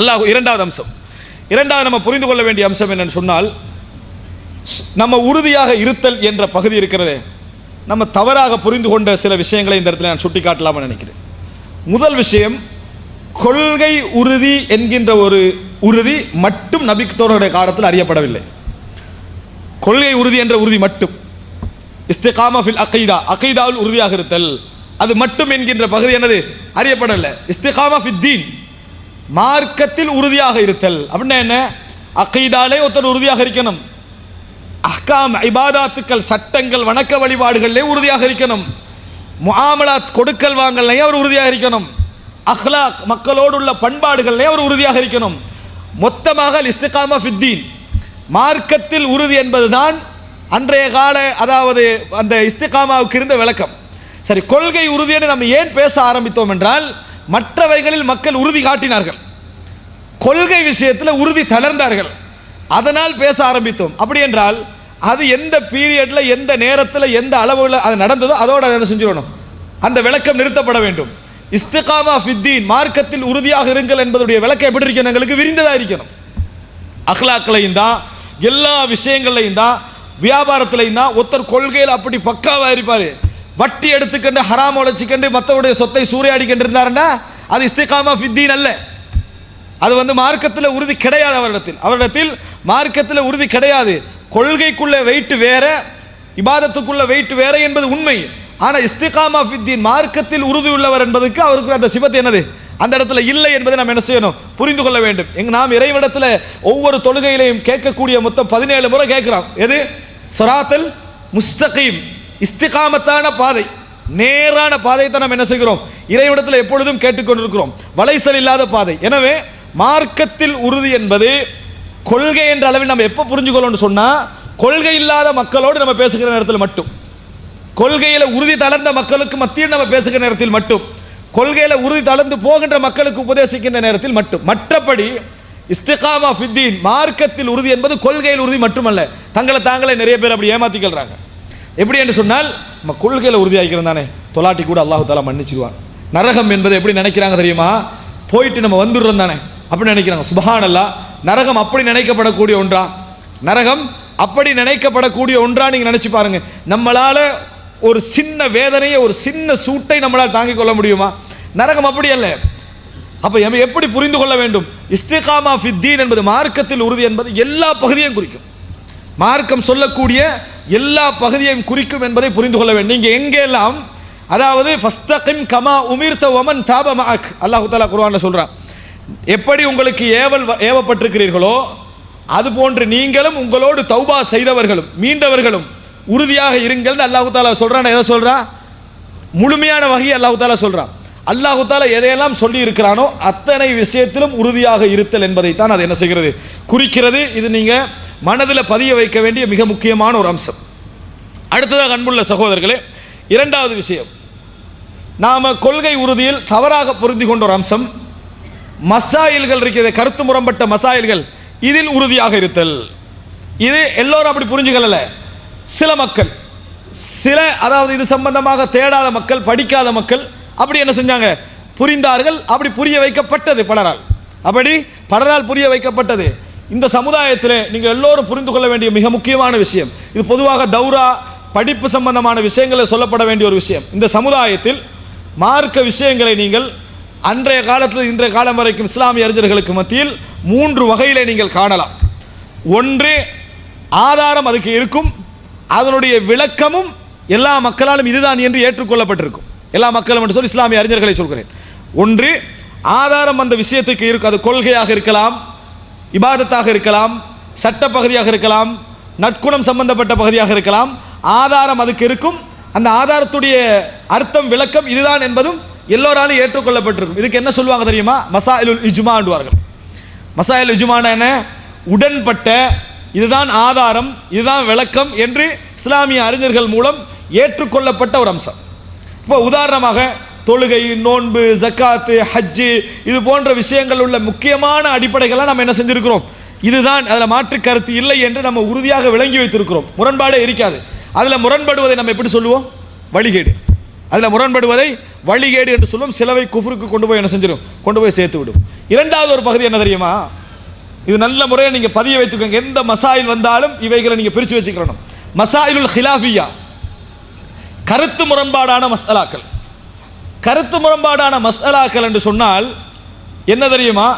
அல்லாஹ் இரண்டாவது அம்சம். இரண்டாவது நம்ம புரிந்து கொள்ள வேண்டிய அம்சம் என்னன்னு சொன்னால் நம்ம உறுதியாக இருத்தல் என்ற பகுதி இருக்கிறதே நம்ம தவறாக புரிந்து கொண்ட சில விஷயங்களை இந்த இடத்துல நான் சுட்டி காட்டலாம்னு நினைக்கிறேன். முதல் விஷயம் கொள்கை உறுதி என்கின்ற ஒரு உறுதி மட்டும் நபித்தோருடைய காலத்தில் அறியப்படவில்லை. கொள்கை உறுதி என்ற உறுதி மட்டும். இஸ்திகாமா ஃபில் அகைதா அகைதாவில் உறுதியாக இருத்தல் அது மட்டும் என்கின்ற பகுதி என்னது? அறியப்படவில்லை இஸ்திகாமா ஃபித்தீன் மார்க்கத்தில் உறுதியாக இருத்தல். அப்படின்னா என்ன? அகைதாலே ஒருத்தர் உறுதியாக இருக்கணும். அஹ்காம் இபாதாத்துக்கள் சட்டங்கள் வணக்க வழிபாடுகளிலே உறுதியாக இருக்கணும். முஆமலாத் கொடுக்கல் வாங்கல்லையே அவர் உறுதியாக இருக்கணும். அஹ்லாக் மக்களோடு உள்ள பண்பாடுகள்லையும் அவர் உறுதியாக இருக்கணும். மொத்தமாக இஸ்திகாமா ஃபித்தீன். மார்க்கத்தில் உறுதி என்பதுதான் அன்றைய கால அதாவது அந்த இஸ்திகாமாவுக்கு இருந்த விளக்கம். சரி கொள்கை உறுதியை நம்ம ஏன் பேச ஆரம்பித்தோம் என்றால் மற்றவைகளில் மக்கள் உறுதி காட்டினார்கள். கொள்கை விஷயத்தில் உறுதி தளர்ந்தார்கள். அதனால் பேச ஆரம்பித்தோம். அப்படி என்றால் அது எந்த பீரியட்ல எந்த நேரத்தில் எந்த அளவுல அது நடந்ததோ அதோட அதை என்ன செஞ்சிடணும். அந்த விளக்கம் நிறுத்தப்பட வேண்டும். இஸ்திகாமா ஃபித்தீன் மார்க்கத்தில் உறுதியாக இருங்கள் என்பதுடைய விளக்கம் எப்படி இருக்கணும்? எங்களுக்கு விரிந்ததாக இருக்கணும். அஹ்லாக்களையும் தான் எல்லா விஷயங்கள்லையும் தான் வியாபாரத்திலையும் தான் ஒருத்தர் கொள்கையில் அப்படி பக்காவாக இருப்பார். வட்டி எடுத்துக்கண்டு ஹராம் உழைச்சிக்கண்டு மற்றவருடைய சொத்தை சூறையாடிக்கண்டு இருந்தாருன்னா அது இஸ்திகாமா ஃபித்தீன் அல்ல. அது வந்து மார்க்கத்தில் உறுதி கிடையாது அவரிடத்தில். அவரிடத்தில் மார்க்கத்தில் உறுதி கிடையாது. கொள்கைக்குள்ள வெயிட்டு வேற இபாதத்துக்குள்ள வெயிட் வேற என்பது உண்மை. ஆனால் இஸ்திகாமா ஃபித்தீன் மார்க்கத்தில் உறுதி உள்ளவர் என்பதுக்கு அவருக்கு அந்த சிபத்து என்னது? அந்த இடத்துல இல்லை என்பதை நாம் என்ன செய்யணும்? புரிந்து கொள்ள வேண்டும். எங்க நாம் இறைவிடத்தில் ஒவ்வொரு தொழுகையிலையும் கேட்கக்கூடிய மொத்தம் பதினேழு முறை கேட்கிறோம். எது? சொராத்தல் முஸ்தகீம். இஸ்திகாமத்தான பாதை. நேரான பாதையை தான் நாம் என்ன செய்கிறோம்? இறைவிடத்தில் எப்பொழுதும் கேட்டுக்கொண்டிருக்கிறோம். வளைசல் இல்லாத பாதை. எனவே மார்க்கத்தில் உறுதி என்பது கொள்கை என்ற அளவில் நம்ம எப்போ புரிஞ்சுக்கொள்ளணும்னு சொன்னால் கொள்கை இல்லாத மக்களோடு நம்ம பேசுகிற நேரத்தில் மட்டும். கொள்கையில் உறுதி தளர்ந்த மக்களுக்கு மத்தியில் நம்ம பேசுகிற நேரத்தில் மட்டும். கொள்கையில் உறுதி தளர்ந்து போகின்ற மக்களுக்கு உபதேசிக்கின்ற நேரத்தில் மட்டும். மற்றபடி இஸ்திகாமா ஃபித்தீன் மார்க்கத்தில் உறுதி என்பது கொள்கையில் உறுதி மட்டுமல்ல. தங்களை தாங்களே நிறைய பேர் அப்படி ஏமாத்திக்கிறாங்க எப்படி என்று சொன்னால் நம்ம கொள்கையில் உறுதியாகிறோம் தானே. தொலாட்டி கூட அல்லாஹு தாலா மன்னிச்சிடுவான். நரகம் என்பது எப்படி நினைக்கிறாங்க தெரியுமா? போயிட்டு நம்ம வந்துடுறோம் தானே. அப்படின்னு நினைக்கிறாங்க. சுபஹானல்லா நரகம் அப்படி நினைக்கப்படக்கூடிய ஒன்றா? நரகம் அப்படி நினைக்கப்படக்கூடிய ஒன்றா நீங்க நினைச்சு பாருங்க. நம்மளால ஒரு சின்ன வேதனையை ஒரு சின்ன சூட்டை நம்மளால் தாங்கிக் கொள்ள முடியுமா? நரகம் அப்படி அல்ல. அப்ப எம எப்படி புரிந்து கொள்ள வேண்டும்? இஸ்திகாமா ஃபித்தீன் என்பது மார்க்கத்தில் உறுதி என்பது எல்லா பகுதியையும் குறிக்கும். மார்க்கம் சொல்லக்கூடிய எல்லா பகுதியையும் குறிக்கும் என்பதை புரிந்து கொள்ள வேண்டும். நீங்க எங்கெல்லாம் அதாவது ஃபஸ்தகிம் கமா உமிர்த்த ஒமன் தாப மஅக். அல்லாஹ் தஆலா குர்ஆன்ல சொல்றான். எப்படி உங்களுக்கு ஏவல் வ- ஏவப்பட்டிருக்கிறீர்களோ அது போன்று நீங்களும் உங்களோடு தௌபா செய்தவர்களும் மீண்டவர்களும் உறுதியாக இருங்கள் அல்லாஹு தாலா சொல்றான். எதை சொல்றான் முழுமையான வகையை அல்லாஹு தாலா சொல்றான். அல்லாஹு தாலா எதையெல்லாம் சொல்லி இருக்கிறானோ அத்தனை விஷயத்திலும் உறுதியாக இருத்தல் என்பதைத்தான் அது என்ன செய்கிறது? குறிக்கிறது. இது நீங்க மனதில் பதிய வைக்க வேண்டிய மிக முக்கியமான ஒரு அம்சம். அடுத்ததாக அன்புள்ள சகோதரர்களே இரண்டாவது விஷயம். நாம கொள்கை உறுதியில் தவறாக புரிந்து கொண்ட ஒரு அம்சம் மசாயில்கள் இருக்கிறது கருத்து முரம்பட்ட மசாயில்கள். இதில் உறுதியாக இருத்தல். இது எல்லோரும் அப்படி புரிஞ்சுக்கல சில மக்கள் சில அதாவது இது சம்பந்தமாக தேடாத மக்கள் படிக்காத மக்கள் அப்படி என்ன செஞ்சாங்க? புரிந்தார்கள். அப்படி புரிய வைக்கப்பட்டது பலரால். அப்படி பலரால் புரிய வைக்கப்பட்டது. இந்த சமுதாயத்தில் நீங்கள் எல்லோரும் புரிந்து கொள்ள வேண்டிய மிக முக்கியமான விஷயம். இது பொதுவாக தௌரா படிப்பு சம்பந்தமான விஷயங்களை சொல்லப்பட வேண்டிய ஒரு விஷயம். இந்த சமுதாயத்தில் மார்க்க விஷயங்களை நீங்கள் அன்றைய காலத்தில் இன்றைய காலம் வரைக்கும் இஸ்லாமிய அறிஞர்களுக்கு மத்தியில் மூன்று வகையிலே நீங்கள் காணலாம். ஒன்று ஆதாரம் அதுக்கு இருக்கும். அதனுடைய விளக்கமும் எல்லா மக்களாலும் இதுதான் என்று ஏற்றுக்கொள்ளப்பட்டிருக்கும். எல்லா மக்களும் என்று சொல்லி இஸ்லாமிய அறிஞர்களை சொல்கிறேன். ஒன்று ஆதாரம் அந்த விஷயத்துக்கு இருக்கும் அது கொள்கையாக இருக்கலாம் இபாதத்தாக இருக்கலாம் சட்ட பகுதியாக இருக்கலாம் நற்குணம் சம்பந்தப்பட்ட பகுதியாக இருக்கலாம் ஆதாரம் அதுக்கு இருக்கும். அந்த ஆதாரத்துடைய அர்த்தம் விளக்கம் இதுதான் என்பதும் எல்லோராலும் ஏற்றுக்கொள்ளப்பட்டிருக்கும். இதுக்கு என்ன சொல்லுவாங்க தெரியுமா? மசாயிலுல் இஜ்மாண்டுவார்கள் மசாயில் இஜ்மான என்ன? உடன்பட்ட இதுதான் ஆதாரம் இதுதான் விளக்கம் என்று இஸ்லாமிய அறிஞர்கள் மூலம் ஏற்றுக்கொள்ளப்பட்ட ஒரு அம்சம். இப்போ உதாரணமாக தொழுகை நோன்பு ஜக்காத்து ஹஜ்ஜு இது போன்ற விஷயங்கள் உள்ள முக்கியமான அடிப்படைகள்லாம் நம்ம என்ன செஞ்சுருக்கிறோம்? இதுதான் அதில் மாற்று கருத்து இல்லை என்று நம்ம உறுதியாக விளங்கி வைத்திருக்கிறோம். முரண்பாடே இருக்காது. அதில் முரண்படுவதை நம்ம எப்படி சொல்லுவோம்? வழிகேடு. அதில் முரண்படுவதை வழிகேடு என்று சொல்லும் சிலவை குஃப்ருக்கு கொண்டு போய் என்ன செஞ்சிடும் கொண்டு போய் சேர்த்து விடும். இரண்டாவது ஒரு பகுதி என்ன தெரியுமா? இது நல்ல முறையை நீங்கள் பதிய வைத்துக்கோங்க. எந்த மசாயில் வந்தாலும் இவைகளை நீங்கள் பிரித்து வச்சுக்கணும். மசாயிலுல் ஹிலாஃபியா. கருத்து முரண்பாடான மசாலாக்கள். கருத்து முரண்பாடான மசாலாக்கள் என்று சொன்னால் என்ன தெரியுமா?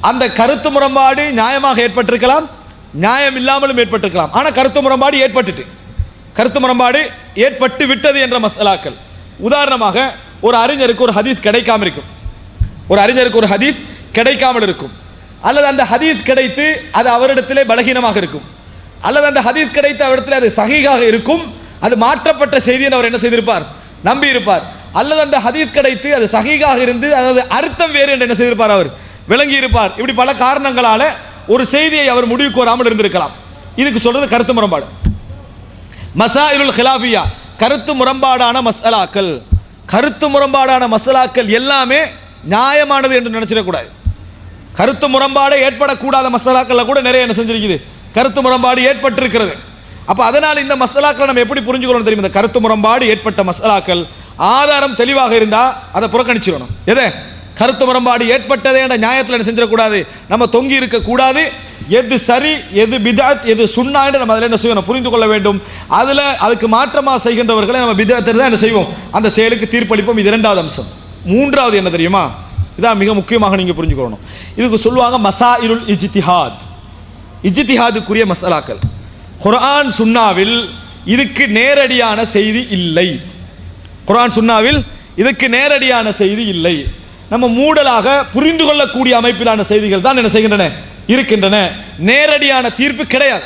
அந்த கருத்து முரண்பாடு நியாயமாக ஏற்பட்டிருக்கலாம். நியாயம் இல்லாமலும் ஏற்பட்டிருக்கலாம். ஆனால் கருத்து முரண்பாடு ஏற்பட்டுட்டு. கருத்து முரண்பாடு ஏற்பட்டு விட்டது என்ற மசாலாக்கள். உதாரணமாக ஒரு அறிஞருக்கு ஒரு ஹதீஸ் கிடைக்காமல் இருக்கும். ஒரு அறிஞருக்கு ஒரு ஹதீஸ் கிடைக்காமல் இருக்கும். அல்லது அந்த ஹதீஸ் கிடைத்து அது அவரிடத்திலே பலகீனமாக இருக்கும். அல்லது அந்த ஹதீஸ் கிடைத்து அவரிடத்தில் அது சகிகாக இருக்கும். அது மாற்றப்பட்ட செய்தியை அவர் என்ன செய்திருப்பார்? நம்பி இருப்பார் அல்லது அந்த ஹதீஸ் கிடைத்து அது சகிகாக இருந்து அதாவது அர்த்தம் வேறு என்று என்ன செய்திருப்பார் அவர்? விளங்கி இருப்பார் இப்படி பல காரணங்களால ஒரு செய்தியை அவர் முடிவுக்கு வராமல் இருந்திருக்கலாம். இதுக்கு சொல்றது கருத்து முரண்பாடு. மசாயிலுல் ஹிலாஃபியா கருத்து முரண்பாடான மசாலாக்கள். கருத்து முரண்பாடான மசாலாக்கள் எல்லாமே நியாயமானது என்று நினைச்சிடக்கூடாது கருத்து முரண்பாடு ஏற்படக்கூடாத மசாலாக்கள்ல கூட நிறைய என்ன செஞ்சிருக்குது. கருத்து முரண்பாடு ஏற்பட்டிருக்கிறது. அப்போ அதனால் இந்த மசாலாக்களை நம்ம எப்படி புரிஞ்சுக்கணும் தெரியும்? இந்த கருத்து முரண்பாடு ஏற்பட்ட மசாலாக்கள் ஆதாரம் தெளிவாக இருந்தால் அதை புறக்கணிச்சிடணும். எதை? கருத்து முரண்பாடு ஏற்பட்டதே என்ற நியாயத்தில் என்ன செஞ்சிடக்கூடாது. நம்ம தொங்கி இருக்கக்கூடாது. எது சரி எது பிதாத் எது சுண்ணா என்று நம்ம அதில் என்ன செய்யணும்? புரிந்து கொள்ள வேண்டும். அதில் அதுக்கு மாற்றமாக செய்கின்றவர்களை நம்ம பிதாத்தில் தான் என்ன செய்வோம்? அந்த செயலுக்கு தீர்ப்பளிப்போம். இது இரண்டாவது அம்சம். மூன்றாவது என்ன தெரியுமா? இதான் மிக முக்கியமாக நீங்கள் புரிஞ்சுக்கணும். இதுக்கு சொல்லுவாங்க மசா இருள் இஜித்திஹாத் இஜித்திஹாதுக்குரிய மசாலாக்கள். குரான் சுன்னாவில் இதுக்கு நேரடியான செய்தி இல்லை. குரான் சுன்னாவில் இதுக்கு நேரடியான செய்தி இல்லை. நம்ம மூடலாக புரிந்து கொள்ளக்கூடிய அமைப்பிலான செய்திகள் தான் என்ன செய்கின்றன? இருக்கின்றன. நேரடியான தீர்ப்பு கிடையாது.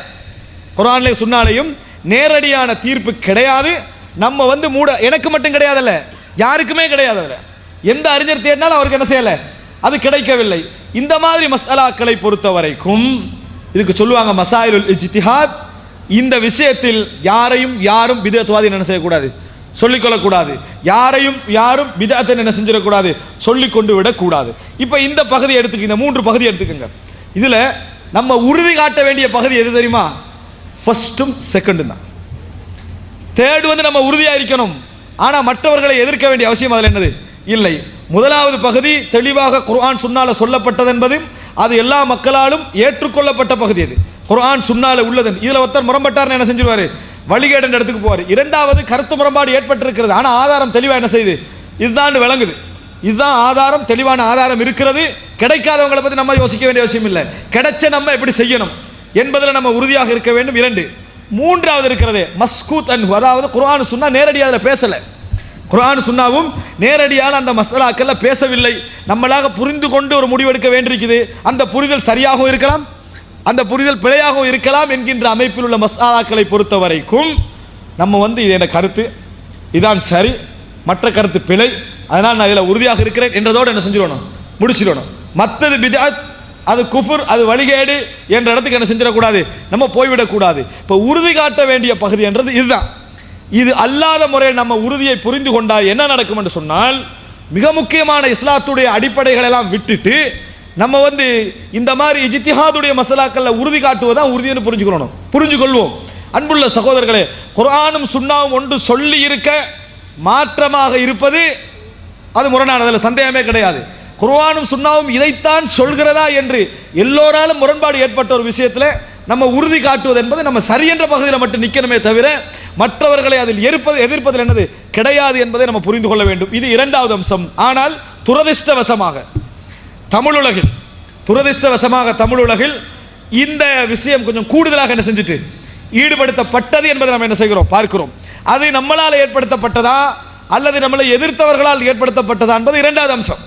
குர்ஆன்லையும் சொன்னாலேயும் நேரடியான தீர்ப்பு கிடையாது. நம்ம வந்து மூட எனக்கு மட்டும் கிடையாதுல்ல. யாருக்குமே கிடையாது அதில். எந்த அறிஞர் தேடினாலும் அவருக்கு என்ன செய்யலை? அது கிடைக்கவில்லை. இந்த மாதிரி மசாலாக்களை பொறுத்த வரைக்கும் இதுக்கு சொல்லுவாங்க மசாயிலுல் இஜ்திஹாத். இந்த விஷயத்தில் யாரையும் யாரும் விதத்துவாதி என்ன செய்யக்கூடாது? சொல்லிக்கொள்ளக்கூடாது. யாரையும் யாரும் பிதத்தை என்ன செஞ்சிடக்கூடாது. சொல்லி கொண்டு விடக்கூடாது. இப்போ இந்த பகுதி எடுத்துக்க இந்த மூன்று பகுதி எடுத்துக்கோங்க. இதில் நம்ம உறுதி காட்ட வேண்டிய பகுதி எது தெரியுமா? ஃபஸ்ட்டும் செகண்டும் தான். தேர்டு வந்து நம்ம உறுதியாக இருக்கணும். ஆனால் மற்றவர்களை எதிர்க்க வேண்டிய அவசியம் அதில் என்னது? இல்லை. முதலாவது பகுதி தெளிவாக குர்ஆன் சுன்னால சொல்லப்பட்டது என்பது அது எல்லா மக்களாலும் ஏற்றுக்கொள்ளப்பட்ட பகுதி அது. குர்ஆன் சுன்னால உள்ளது. இதில் ஒருத்தர் முரம்பட்டார்னு என்ன செஞ்சிருவாரு? வழிகேடன் இடத்துக்கு போவார். இரண்டாவது கருத்து முரண்பாடு ஏற்பட்டிருக்கிறது. ஆனால் ஆதாரம் தெளிவாக என்ன செய்யுது இதுதான் விளங்குது. இதுதான் ஆதாரம் தெளிவான ஆதாரம் இருக்கிறது. கிடைக்காதவங்களை பற்றி நம்ம யோசிக்க வேண்டிய அவசியம் இல்லை. கிடைச்ச நம்ம எப்படி செய்யணும் என்பதில் நம்ம உறுதியாக இருக்க வேண்டும். இரண்டு மூன்றாவது இருக்கிறது மஸ்கூத் அன்ஹு அதாவது குரான் சுன்னா நேரடியாக அதில் பேசலை. குரான் சுன்னாவும் நேரடியான அந்த மசாலாக்கள்ல பேசவில்லை. நம்மளாக புரிந்து கொண்டு ஒரு முடிவெடுக்க வேண்டியிருக்குது. அந்த புரிதல் சரியாகவும் இருக்கலாம். அந்த புரிதல் பிழையாகவும் இருக்கலாம் என்கின்ற அமைப்பில் உள்ள மசாலாக்களை பொறுத்த வரைக்கும் நம்ம வந்து இது என்ன கருத்து? இதான் சரி. மற்ற கருத்து பிழை. அதனால் நான் இதில் உறுதியாக இருக்கிறேன் என்றதோடு என்ன செஞ்சிடணும்? முடிச்சிடணும். மற்றது பிதாத் அது குஃபுர் அது வழிகேடு என்ற இடத்துக்கு என்ன செஞ்சிடக்கூடாது? நம்ம போய்விடக்கூடாது. இப்போ உறுதி காட்ட வேண்டிய பகுதி என்றது இதுதான். இது அல்லாத முறையில் நம்ம உறுதியை புரிந்து கொண்டால் என்ன நடக்கும் என்று சொன்னால் மிக முக்கியமான இஸ்லாத்துடைய அடிப்படைகளை எல்லாம் விட்டுட்டு நம்ம வந்து இந்த மாதிரி இஜித்திஹாதுடைய மசாலாக்களில் உறுதி காட்டுவதான் உறுதின்னு புரிஞ்சுக்கணும். புரிஞ்சு கொள்வோம் அன்புள்ள சகோதரர்களே குரானும் சுண்ணாவும் ஒன்று சொல்லி இருக்க மாற்றமாக இருப்பது அது முரணானதில் சந்தேகமே கிடையாது. குர்வானும் சுண்ணாவும் இதைத்தான் சொல்கிறதா என்று எல்லோராலும் முரண்பாடு ஏற்பட்ட ஒரு விஷயத்தில் நம்ம உறுதி காட்டுவது என்பது நம்ம சரியென்ற பகுதியில் மட்டும் நிற்கணுமே தவிர மற்றவர்களை அதில் எதிர்ப்பது எதிர்ப்பதில் என்னது கிடையாது என்பதை நம்ம புரிந்து கொள்ள வேண்டும். இது இரண்டாவது அம்சம். ஆனால் துரதிர்ஷ்டவசமாக தமிழுலகில் துரதிர்ஷ்டவசமாக தமிழுலகில் இந்த விஷயம் கொஞ்சம் கூடுதலாக என்ன செஞ்சுட்டு ஈடுபடுத்தப்பட்டது என்பதை நம்ம என்ன செய்கிறோம் பார்க்கிறோம். அது நம்மளால் ஏற்படுத்தப்பட்டதா அல்லது நம்மளை எதிர்த்தவர்களால் ஏற்படுத்தப்பட்டதா என்பது இரண்டாவது அம்சம்.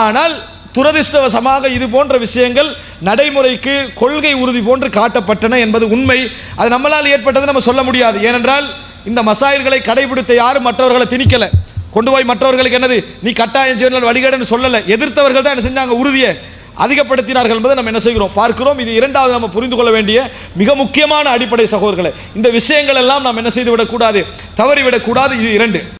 ஆனால் துரதிர்ஷ்டவசமாக இது போன்ற விஷயங்கள் நடைமுறைக்கு கொள்கை உறுதி போன்று காட்டப்பட்டன என்பது உண்மை. அது நம்மளால் ஏற்பட்டது நம்ம சொல்ல முடியாது. ஏனென்றால் இந்த மசாயல்களை கடைபிடித்த யாரும் மற்றவர்களை திணிக்கலை. கொண்டு போய் மற்றவர்களுக்கு என்னது? நீ கட்டாயம் செய்யணும் வழிகேடுன்னு சொல்லலை. எதிர்த்தவர்கள் தான் என்ன செஞ்சாங்க? உறுதியை அதிகப்படுத்தினார்கள் என்பதை நம்ம என்ன செய்கிறோம்? பார்க்கிறோம். இது இரண்டாவது நம்ம புரிந்து கொள்ள வேண்டிய மிக முக்கியமான அடிப்படை சகோதரர்களை. இந்த விஷயங்கள் எல்லாம் நாம் என்ன செய்து விடக்கூடாது தவறிவிடக்கூடாது. இது இரண்டு.